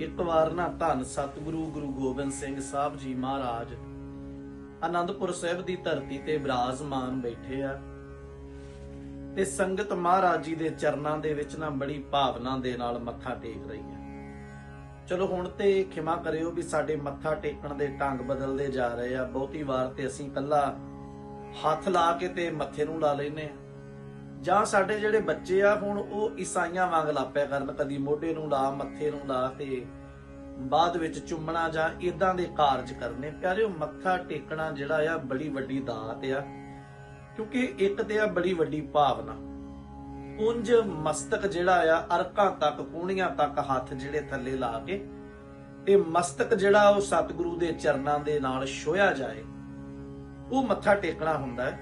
ਇੱਕ ਵਾਰ ਨਾ ਧੰਨ ਸਤਿਗੁਰੂ ਗੁਰੂ ਗੋਬਿੰਦ ਸਿੰਘ ਸਾਹਿਬ ਜੀ ਮਹਾਰਾਜ। ਆਨੰਦਪੁਰ ਸਾਹਿਬ ਦੀ ਧਰਤੀ ਤੇ ਬਿਰਾਜਮਾਨ ਬੈਠੇ ਆ। ਤੇ ਸੰਗਤ ਮਹਾਰਾਜ ਜੀ ਦੇ ਚਰਨਾਂ ਦੇ ਵਿੱਚ ਨਾ ਬੜੀ ਭਾਵਨਾ ਦੇ ਨਾਲ ਮੱਥਾ ਟੇਕ ਰਹੀ ਹੈ ਚਲੋ ਹੁਣ ਤੇ ਖਿਮਾ ਕਰਿਓ ਵੀ ਸਾਡੇ ਮੱਥਾ ਟੇਕਣ ਦੇ ਢੰਗ ਬਦਲਦੇ ਜਾ ਰਹੇ ਆ। ਬਹੁਤੀ ਵਾਰ ਤੇ ਅਸੀਂ ਕੱਲਾ ਹੱਥ ਲਾ ਕੇ ਤੇ ਮੱਥੇ ਨੂੰ ਲਾ ਲੈਨੇ ਆ। ਜਾਂ ਸਾਡੇ ਜਿਹੜੇ ਬੱਚੇ ਆ, ਹੁਣ ਉਹ ਈਸਾਈਆਂ ਵਾਂਗ ਲਾਪਿਆ ਕਰਨ, ਕਦੀ ਮੋਢੇ ਨੂੰ ਲਾ, ਮੱਥੇ ਨੂੰ ਲਾ ਤੇ ਬਾਅਦ ਵਿੱਚ ਚੁੰਮਣਾ ਜਾਂ ਇਦਾਂ ਦੇ ਕਾਰਜ ਕਰਨੇ। ਪਿਆਰਿਓ, ਮੱਥਾ ਟੇਕਣਾ ਜਿਹੜਾ ਆ, ਬੜੀ ਵੱਡੀ ਦਾਤ ਆ, ਕਿਉਂਕਿ ਇੱਕ ਤੇ ਆ ਬੜੀ ਵੱਡੀ ਭਾਵਨਾ। ਉੰਜ ਮਸਤਕ ਜਿਹੜਾ ਆ, ਅਰਕਾਂ ਤੱਕ ਕੂਣੀਆਂ ਤੱਕ ਹੱਥ ਜਿਹੜੇ ਥੱਲੇ ਲਾ ਕੇ ਤੇ ਮਸਤਕ ਜਿਹੜਾ ਉਹ ਸਤਿਗੁਰੂ ਦੇ ਚਰਨਾਂ ਦੇ ਨਾਲ ਛੋਇਆ ਜਾਏ, ਉਹ ਮੱਥਾ ਟੇਕਣਾ ਹੁੰਦਾ ਹੈ।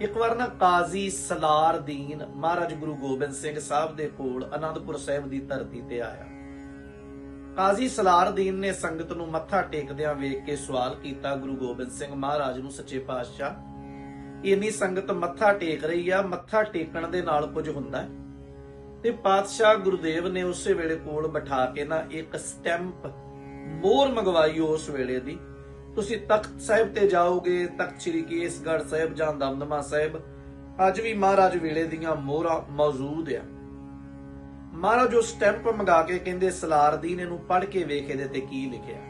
ਇੱਕ ਵਾਰ ਨਾ ਕਾਜ਼ੀ ਸਲਾਰਦੀਨ ਮਹਾਰਾਜ ਗੁਰੂ ਗੋਬਿੰਦ ਸਿੰਘ ਸਾਹਿਬ ਦੇ ਕੋਲ ਆਨੰਦਪੁਰ ਸਾਹਿਬ ਦੀ ਧਰਤੀ ਤੇ ਆਇਆ। ਕਾਜ਼ੀ ਸਲਾਰਦੀਨ ਨੇ ਸੰਗਤ ਨੂੰ ਮੱਥਾ ਟੇਕਦਿਆਂ ਵੇਖ ਕੇ ਸਵਾਲ ਕੀਤਾ, ਗੁਰੂ ਗੋਬਿੰਦ ਸਿੰਘ ਮਹਾਰਾਜ ਨੂੰ ਸੱਚੇ ਪਾਤਸ਼ਾਹ, ਇੰਨੀ ਸੰਗਤ ਮੱਥਾ ਟੇਕ ਰਹੀ ਆ, ਮੱਥਾ ਟੇਕਣ ਦੇ ਨਾਲ ਕੁਝ ਹੁੰਦਾ ਹੈ? ਤੇ ਪਾਤਸ਼ਾਹ ਗੁਰਦੇਵ ਨੇ ਉਸੇ ਵੇਲੇ ਕੋਲ ਬਿਠਾ ਕੇ ਨਾ ਇੱਕ ਸਟੈਂਪ ਮੋਹਰ ਮੰਗਵਾਈ ਉਸ ਵੇਲੇ ਦੀ। ਤੁਸੀਂ ਤਖਤ ਸਾਹਿਬ ਤੇ ਜਾਓਗੇ, ਤਖਤ ਸ੍ਰੀ ਕੇਸਗੜ੍ਹ ਸਾਹਿਬ ਜਾਂ ਦਮਦਮਾ ਸਾਹਿਬ, ਅੱਜ ਵੀ ਮਹਾਰਾਜ ਵੇਲੇ ਦੀਆਂ ਮੋਹਰਾਂ ਮੌਜੂਦ ਆ। ਮਹਾਰਾਜ ਉਹ ਸਟੈਂਪ ਮੰਗਾ ਕੇ ਕਹਿੰਦੇ ਸਲਾਰਦੀਨ ਇਹਨੂੰ ਪੜ੍ਹ ਕੇ ਵੇਖ ਇਹਦੇ ਤੇ ਕੀ ਲਿਖਿਆ।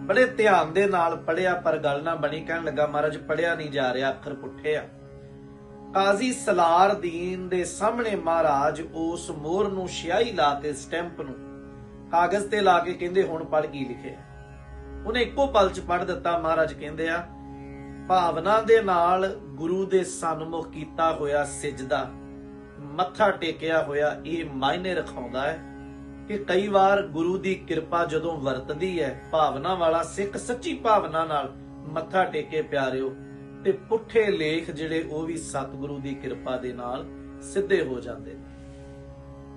ਬੜੇ ਧਿਆਨ ਦੇ ਨਾਲ ਪੜਿਆ ਪਰ ਗੱਲ ਨਾ ਬਣੀ, ਕਹਿਣ ਲੱਗਾ, ਮਹਾਰਾਜ ਪੜਿਆ ਨਹੀਂ ਜਾ ਰਿਹਾ, ਅੱਖਰ ਪੁੱਠੇ ਆ। ਕਾਜ਼ੀ ਸਲਾਰਦੀਨ ਦੇ ਸਾਹਮਣੇ ਮਹਾਰਾਜ ਉਸ ਮੋਹਰ ਨੂੰ ਸਿਆਹੀ ਲਾ ਕੇ ਸਟੈਂਪ ਨੂੰ ਕਾਗਜ਼ ਤੇ ਲਾ ਕੇ ਕਹਿੰਦੇ, ਹੁਣ ਪੜ੍ਹ ਕੀ ਲਿਖਿਆ? ਉਹਨੇ ਇੱਕੋ ਪਲ ਚ ਪੜ ਦਿੱਤਾ, ਮਹਾਰਾਜ ਕਹਿੰਦੇ ਆ, ਭਾਵਨਾ ਦੇ ਨਾਲ ਗੁਰੂ ਦੇ ਸਨਮੁਖ ਕੀਤਾ ਹੋਇਆ ਸਿਜਦਾ, ਮੱਥਾ ਟੇਕਿਆ ਹੋਇਆ ਇਹ ਮਾਇਨੇ ਰਖਾਉਂਦਾ ਹੈ ਕਿ ਕਈ ਵਾਰ ਗੁਰੂ ਦੀ ਕਿਰਪਾ ਜਦੋਂ ਵਰਤਦੀ ਹੈ, ਭਾਵਨਾ ਵਾਲਾ ਸਿੱਖ ਸੱਚੀ ਭਾਵਨਾ ਨਾਲ ਮੱਥਾ ਟੇਕੇ ਪਿਆਰਿਓ ਤੇ ਪੁੱਠੇ ਲੇਖ ਜਿਹੜੇ ਉਹ ਵੀ ਸਤਿਗੁਰੂ ਦੀ ਕਿਰਪਾ ਦੇ ਨਾਲ ਸਿੱਧੇ ਹੋ ਜਾਂਦੇ ਨੇ।